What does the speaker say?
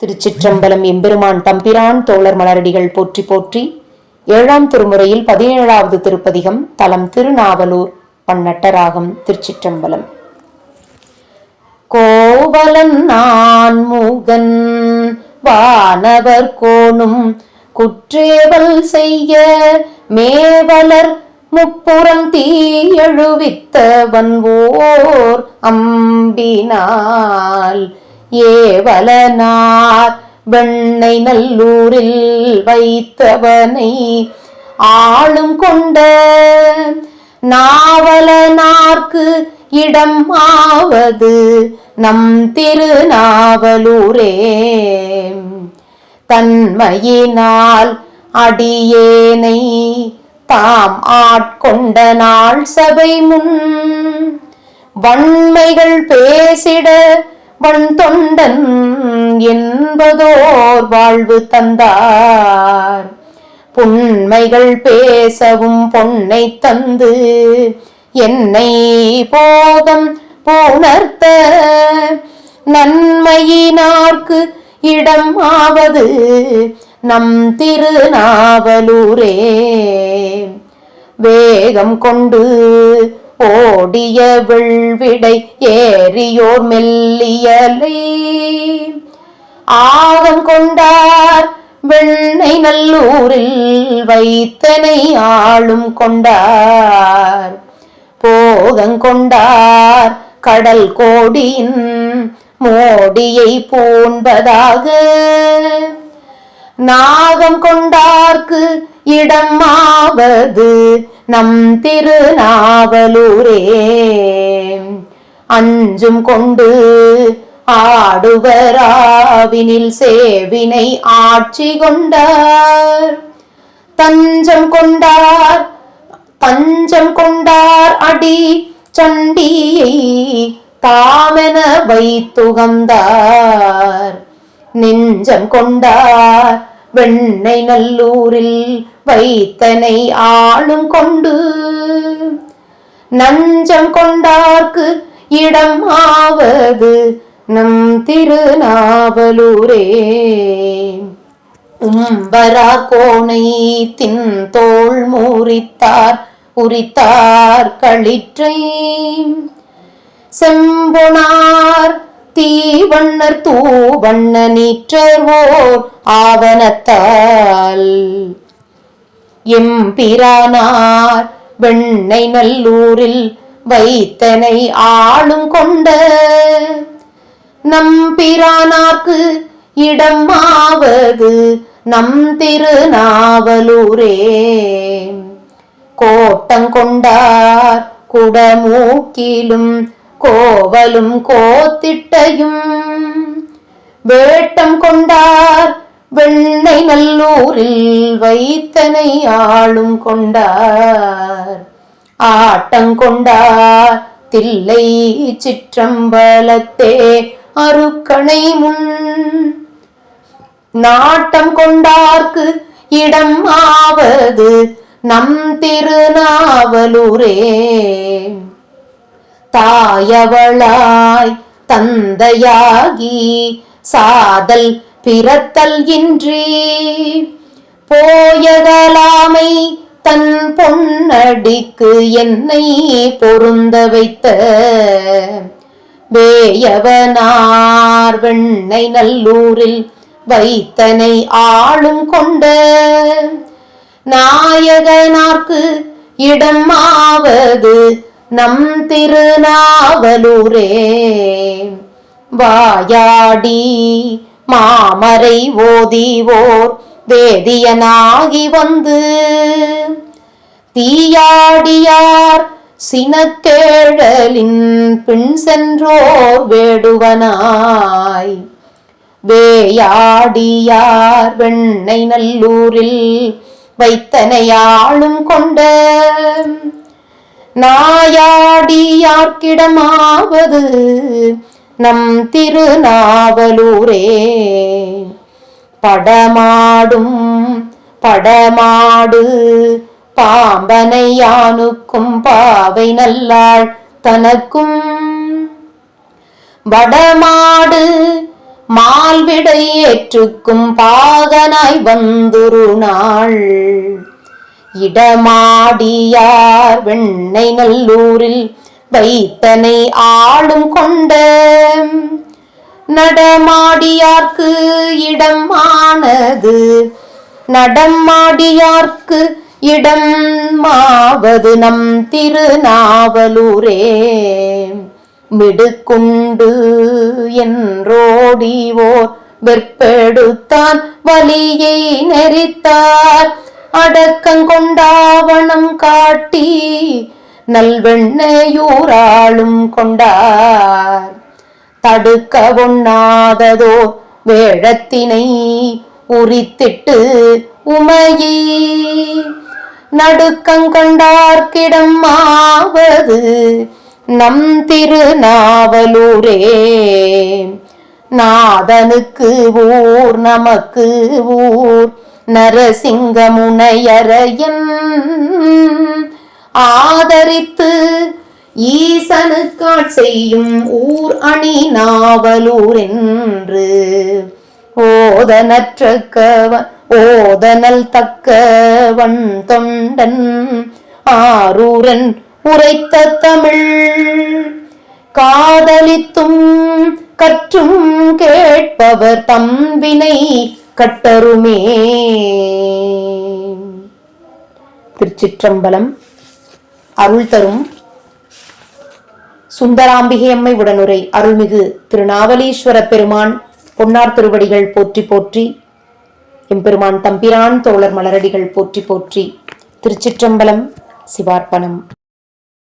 திருச்சிற்றம்பலம் எம்பெருமான் தம்பிரான் தோழர் மலரடிகள் போற்றி போற்றி ஏழாம் திருமுறையில் பதினேழாவது திருப்பதிகம் தலம் திருநாவலூர் பன்னட்டராகம் திருச்சிற்றம்பலம். கோவலன் நான் முகன் வானவர் கோணும் குற்றேவல் செய்ய மேவலர் முப்புறம் தீயழுவித்தவன் வன்வோர் அம்பினால் ஏவலனார் வெண்ணை நல்லூரில் வைத்தவனை ஆளும் கொண்ட நாவலனார்க்கு இடம் ஆவது நம் திருநாவலூரே. தன்மையினால் அடியேனை தாம் ஆட்கொண்ட நாள் சபை முன் வன்மைகள் பேசிட வன் தொண்டன் என்பதோர் வாழ்வு தந்தார். புண்மைகள் பேசவும் பொன்னை தந்து என்னை போகம் புணர்த்த நன்மையினார்க்கு இடம் ஆவது நம் திருநாவலூரே. வேகம் கொண்டு ஓடிய வெள்விடை ஏறியோர் மெல்லியலை. ஆகம் கொண்டார் வெண்ணை நல்லூரில் வைத்தனை ஆளும் கொண்டார். போகங்கொண்டார் கடல் கோடியின் மோடியை பூண்பதாக. நாகம் கொண்டார்க்கு இடமாவது நம் திருநாவலூரே. அஞ்சும் கொண்டு ஆடுவராவினில் சேவினை ஆட்சி கொண்டார். தஞ்சம் கொண்டார் தஞ்சம் கொண்டார் அடி சண்டியை தாமென வைத்துகந்தார். நெஞ்சம் கொண்டார் வெண்ணை நல்லூரில் வைத்தனை ஆளும் கொண்டு. நஞ்சம் கொண்டார்க்கு இடம் ஆவது நம் திருநாவலூரே. உம்பரா கோணை தின் தோல் மூரித்தார் உரித்தார் களிற்றை. செம்பொனார் தீவண்ணர் தூவண்ண நீற்றவோர் ஆவணத்தால். எம்பிரானார் வெண்ணை நல்லூரில் வைத்தனை ஆளும் கொண்ட நம்பிரானாக்கு இடம் ஆவது நம் திருநாவலூரே. கோட்டங்கொண்டார் குடமூக்கிலும் கோவலும் கோத்திட்டையும் வேட்டம் கொண்டார். வெண்ணை நல்லூரில் வைத்தனை ஆளும் கொண்டார். ஆட்டங்கொண்டார் தில்லை சிற்றம்பலத்தே அருக்கணை முன். நாட்டம் கொண்டார்க்கு இடம் ஆவது நம் திருநாவலூரே. தாயவளாய் தந்தையாகி சாதல் பிறத்தல் இன்றி போயகலாமை தன் பொன்னடிக்கு என்னை பொருந்த வைத்த வேயவனார் வெண்ணை நல்லூரில் வைத்தனை ஆளும் கொண்ட நாயகனார்க்கு இடம் ஆவது நம் திருநாவலூரே. வாயாடி மாமரை ஓதிவோர் வேதியனாகி வந்து. தீயாடியார் சினக்கேழலின் பின் சென்றோர் வேடுவனாய். வேயாடியார் வெண்ணை நல்லூரில் வைத்தனையாளும் கொண்ட நாயாடியார்க்கிடமாவது நம் திருநாவலூரே. படமாடும் படமாடு பாம்பனை யானுக்கும் பாவை நல்லாள் தனக்கும். வடமாடு மால்விடை ஏற்றுக்கும் பாகனாய் வந்துரு நாள். இடமாடியார் வெண்ணை நல்லூரில் வைத்தனை ஆளும் கொண்ட நடமாடியார்க்கு இடம் ஆனது நடமாடியார்க்கு இடம் மாவது நம் திருநாவலூரே. மிடுக்குண்டு என்றோடிவோர் வெற்பெடுத்தான் வலியை நெறித்தார். அடக்கங்கொண்டாவணம் காட்டி நல்வெண்ணையூராளும் கொண்டார். தடுக்க ஒண்ணாததோ வேழத்தினை உரித்திட்டு உமையே. நடுக்கங்கொண்டார்க்கிடம் ஆவது நம் திருநாவலூரே. நாதனுக்கு ஊர் நமக்கு ஊர் நரசிங்கமுனையரையன் ஆதரித்து ஈசனுக்காட் செய்யும் ஊர் அணி நாவலூர் என்று ஓதனற்றக்கவன் ஓதனல் தக்கவன் தொண்டன் ஆரூரன் உரைத்த தமிழ். காதலித்தும் கற்றும் கேட்பவர் தம்பினை கட்டருமே. திருச்சிற்றம்பலம் அருள் தரும் சுந்தராம்பிகை அம்மை உடனுரை அருள்மிகு திருநாவலீஸ்வர பெருமான் பொன்னார் திருவடிகள் போற்றி போற்றி எம்பெருமான் தம்பிரான் தோழர் மலரடிகள் போற்றி போற்றி திருச்சிற்றம்பலம் சிவார்ப்பணம்.